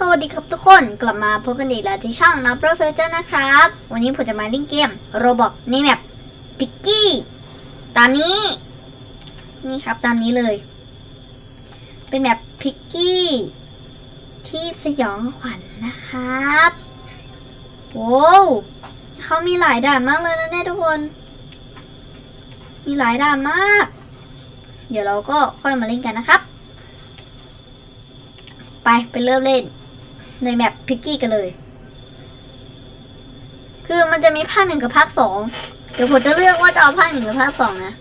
สวัสดีครับทุกคนกลับมาพบกันอีกแล้วที่ช่องนับเพื่อเฟเจอร์นะครับ วันนี้ผมจะมาเล่นเกมโรบอกในแมปพิกกี้ตามนี้ นี่ครับตามนี้เลย เป็นแบบพิกกี้ ที่สยองขวัญนะครับโว้วเขามีหลายด่านมากเลยนะเนี่ยทุกคน มีหลายด่านมาก เดี๋ยวเราก็ค่อยมาเล่นกันนะครับ ไป ไปเริ่มเล่น ในแมปพิกกี้กันเลย คือมันจะมีภาคหนึ่งกับภาคสองเดี๋ยวผมจะเลือกว่าจะเอาภาคหนึ่งกับภาคสองนะ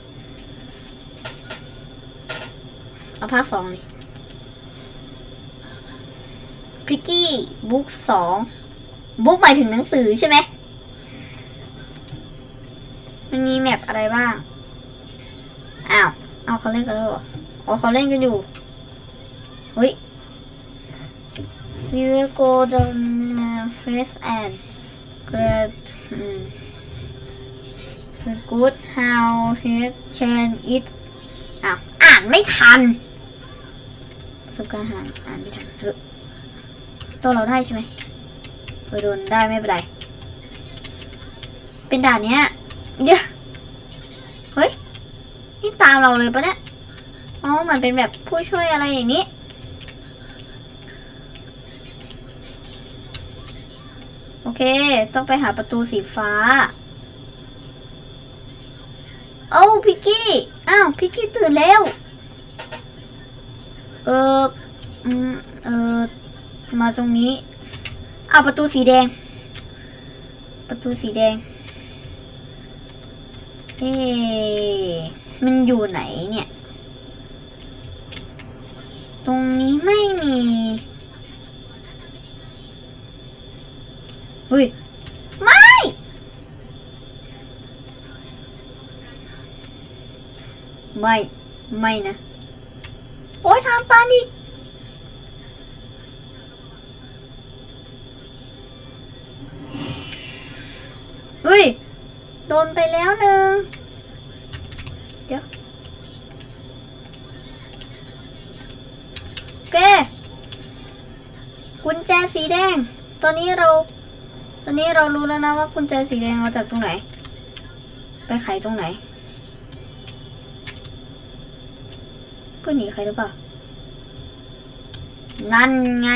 เอาภาคสองเลยพิกกี้บุ๊กสองบุ๊กหมายถึงหนังสือใช่ไหม มันมีแมปอะไรบ้าง อ้าว เอาเขาเล่นกันแล้วเหรอ อ๋อเขาเล่นกันอยู่เฮ้ย We will go down uh, fresh and great um, good how it can it อ้าวอ่านไม่ทันประสบการณ์อ่านอ่านไม่ทันเถอะตัวเราได้ใช่ไหมเออโดนได้ไม่เป็นไร เป็นด่านเนี้ยเดี๋ยวเฮ้ย นี่ตามเราเลยปะเนี่ยอ๋อเหมือนเป็นแบบผู้ช่วยอะไรอย่างนี้ โอเค ต้องไปหาประตูสีฟ้า โอ้าพิกกี้ อ้าวพิกกี้ตื่นแล้ว เอออืมเออมาตรงนี้อ้าวประตูสีแดง ประตูสีแดง เอ๊มันอยู่ไหนเนี่ย ตรงนี้ไม่มี เฮ้ย ไม่ ไม่ ไม่นะ โอ้ยทางตันอีกเฮ้ย โดนไปแล้วหนึ่งเดี๋ยวโอเคกุญแจสีแดง ตอนนี้เรา ตอนนี้เรารู้แล้วนะว่ากุญแจสีแดงเอาจากตรงไหน ไปไขตรงไหน เพื่อหนีใครหรือเปล่า นั่นไง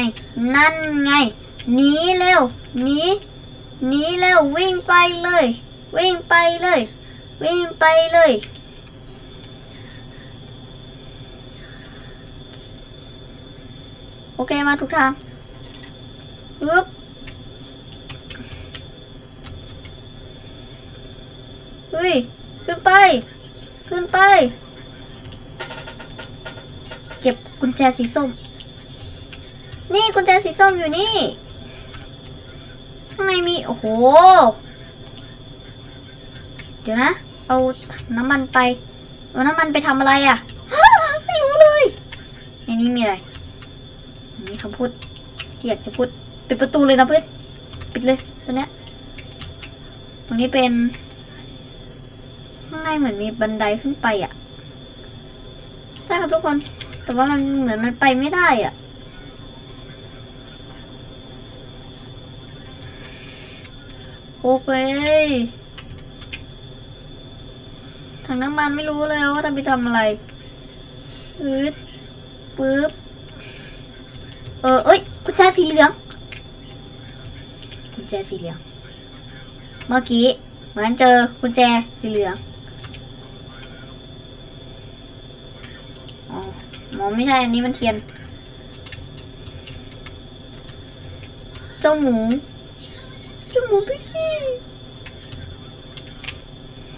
นั่นไง หนีเร็ว หนี หนีเร็ว วิ่งไปเลย วิ่งไปเลย วิ่งไปเลยโอเคมาทุกทางฮึบ เฮ้ย ขึ้นไป ขึ้นไป เก็บกุญแจสีส้ม นี่กุญแจสีส้มอยู่นี่ ข้างในมี โอ้โห เดี๋ยวนะ เอาน้ำมันไป เอาน้ำมันไปทำอะไรอะ่ะ ไม่รู้เลย ในนี้มีอะไร มีคำพูดที่อยากจะพูด ปิดประตูเลยนะเพื่อน ปิดเลยตัวเนี้ยตรงนี้เป็น ข้างในเหมือนมีบันไดขึ้นไปอะ่ะใช่ครับทุกคน แต่ว่ามันเหมือนมันไปไม่ได้อะโอเคถังน้ำมันไม่รู้เลยว่าจะไปทำอะไรอืดปึ๊บ เออ เอ้ย กุญแจสีเหลือง กุญแจสีเหลือง เมื่อกี้เหมือนเจอกุญแจสีเหลือง อ๋อหมอ ไม่ใช่ อันนี้มันเทียน เจ้าหมู เจ้าหมูพิกกี้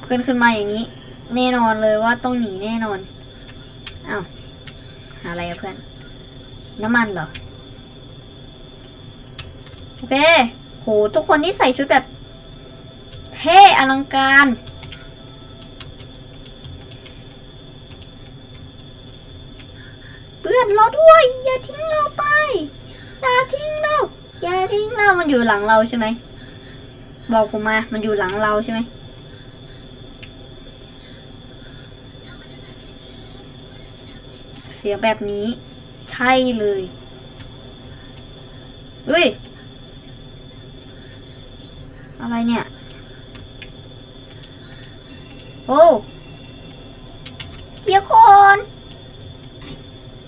เพื่อนขึ้นมาอย่างนี้ แน่นอนเลยว่าต้องหนีแน่นอน อ้าวหาอะไรอะเพื่อน น้ำมันเหรอ โอเค โห ทุกคนที่ใส่ชุดแบบเท่อลังการ พื่อนเรอด้วย อย่าทิ้งเราไป อย่าทิ้งเรา อย่าทิ้งเรา มันอยู่หลังเราใช่ไหม บอกผมมา มันอยู่หลังเราใช่ไหมเสียงแบบนี้ ใช่เลยเฮ้ย อะไรเนี่ย โอ้เกียร์คน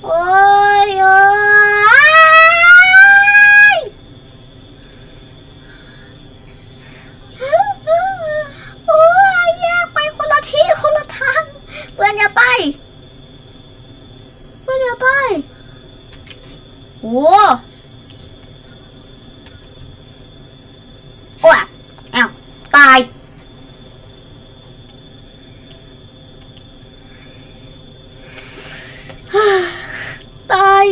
โอ้ยโอ้ยโอ้ยแยกไปคนละที่คนละทางเพื่อนอย่าไปเพื่อนอย่าไปโอ้โอ้ยอ้าวตาย ตาย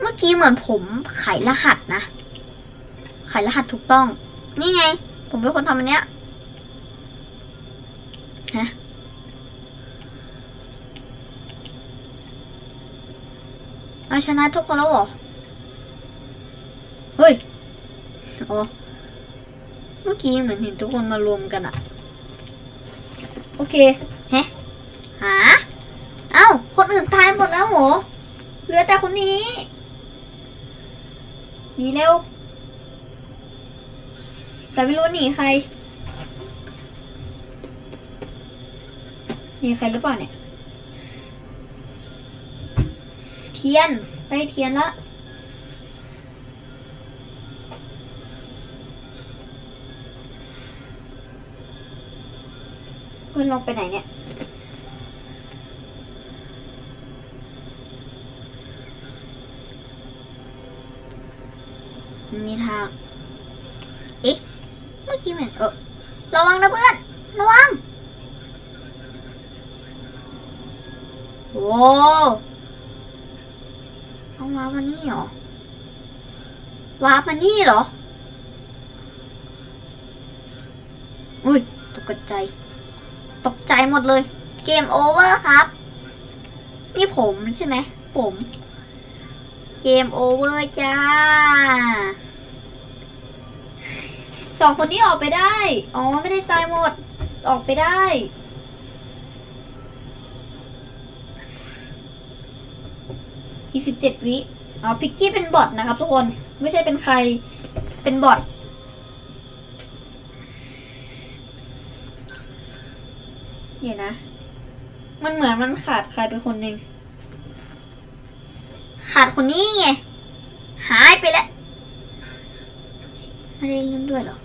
เมื่ อกี้เหมือนผมไขรหัสนะ ไขรหัสถูกต้อง นี่ไง ผมเป็นคนทำอันเนี้ยฮะเราชนะทุกคนแล้วเหรอ เฮ้ยโอ้เมื่อกี้เหมือนเห็นทุกคนมารวมกันอะโอเคฮะหา เอ้า คนอื่นตายหมดแล้วเหรอ เหลือแต่คนนี้ หนีเร็ว แต่ไม่รู้หนีใคร หนีใครหรือเปล่าเนี่ย เทียน ได้เทียนละเพื่อนลงไปไหนเนี่ย มีทาง เอ๊ะ เมื่อกี้เหมือนเออระวังนะเพื่อน ระวังโว้เอาวาร์ปมานี่เหรอ วาร์ปมานี่เหรอ อุ้ย ตกใจ ตกใจหมดเลย เกมโอเวอร์ครับ นี่ผมใช่ไหม ผม เกมโอเวอร์จ้า สองคนนี้ออกไปได้ อ๋อ ไม่ได้ตายหมด ออกไปได้ อีสิบเจ็ดวิ อ๋อ พิกกี้เป็นบอทนะครับทุกคน ไม่ใช่เป็นใคร เป็นบอทเดี๋ยวนะ มันเหมือนมันขาดใครไปคนหนึ่ง ขาดคนนี้ไง หายไปแล้วไม่ได้เล่นด้วยหรอ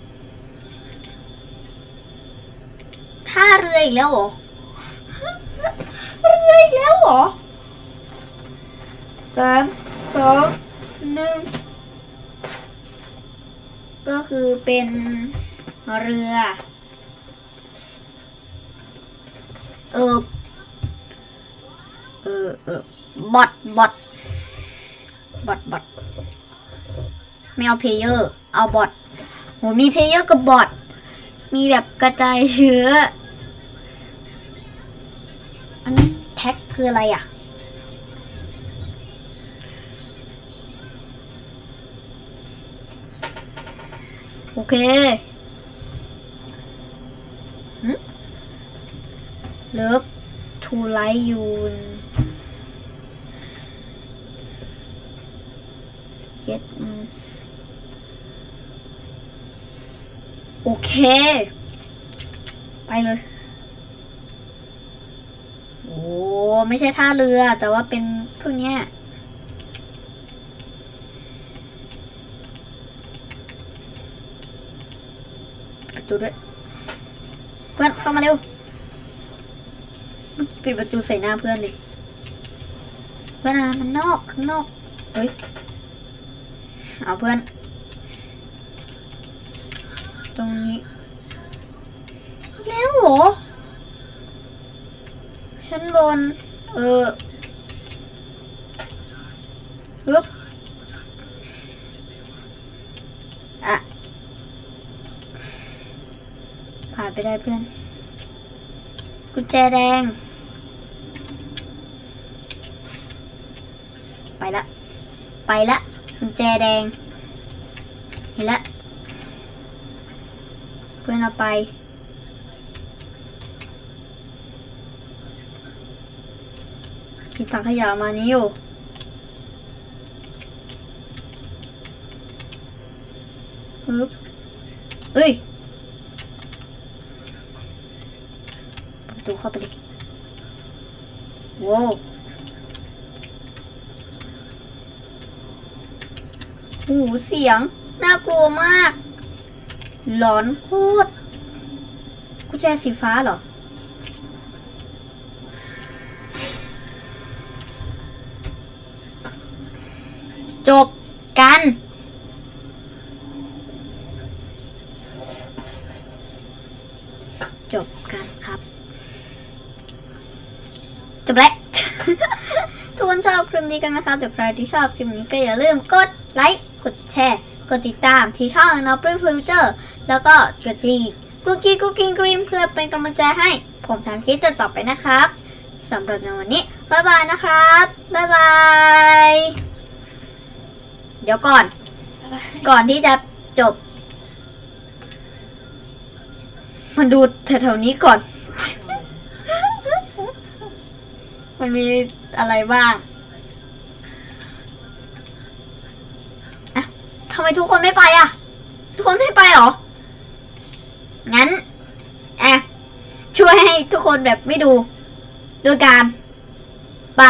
ท่าเรืออีกแล้วเหรอ เรืออีกแล้วเหรอสามสองหนึ่งก็คือเป็นเรือ เออเออเออบอทบอทบอทบอทไม่เอาเพลเยอร์ เอาบอทโหมีเพลเยอร์กับบอทมีแบบกระจายเชื้อนนี้แท็ก คืออะไรอะ โอเคเลิกทูไลยูนเก็ตโอเค ไปเลย โอ้ ไม่ใช่ท่าเรือ แต่ว่าเป็นพวกเนี้ยประตูด้วยเพื่อนเข้ามาเร็วเมื่อกี้ปิดประตูใส่หน้าเพื่อนเลยเพื่อนอะไรมันนอกข้างนอกเฮ้ยเอาเพื่อน ตรงนี้แล้วเหรอชั้นบน เออฮึบอะผ่านไปได้เพื่อน กุญแจแดง ไปละ ไปละ กุญแจแดง เห็นละ เพื่อนเอาไป ที่ถังขยะมานี้อยู่ฮึบเอ้ยเปิดประตูเข้าไปดิโว้วหูเสียง น่ากลัวมาก หลอนโคตรกุญแจสีฟ้าเหรอ จบกันจบกันครับ จบแล้วทุกคนชอบคลิปนี้กันไหมคะแต่ใครที่ชอบคลิปนี้ก็อย่าลืมกดไลค์กดแชร์ กดติดตามที่ช่อง n o b l e Future แล้วก็กดที่กุ๊กกี้กุ๊กกิ้งกรีมเพื่อเป็นกำลังใจให้ ผมทำคลิปต่อไปนะครับสำหรับในวันนี้ บ๊ายบายนะครับ บ๊ายบาย เดี๋ยวก่อน ก่อนที่จะจบ มันดูแถวๆนี้ก่อน มันมีอะไรบ้างอะทำไมทุกคนไม่ไปอะทุกคนไม่ไปเหรอ งั้นอะช่วยให้ทุกคนแบบไม่ดูโดยการไป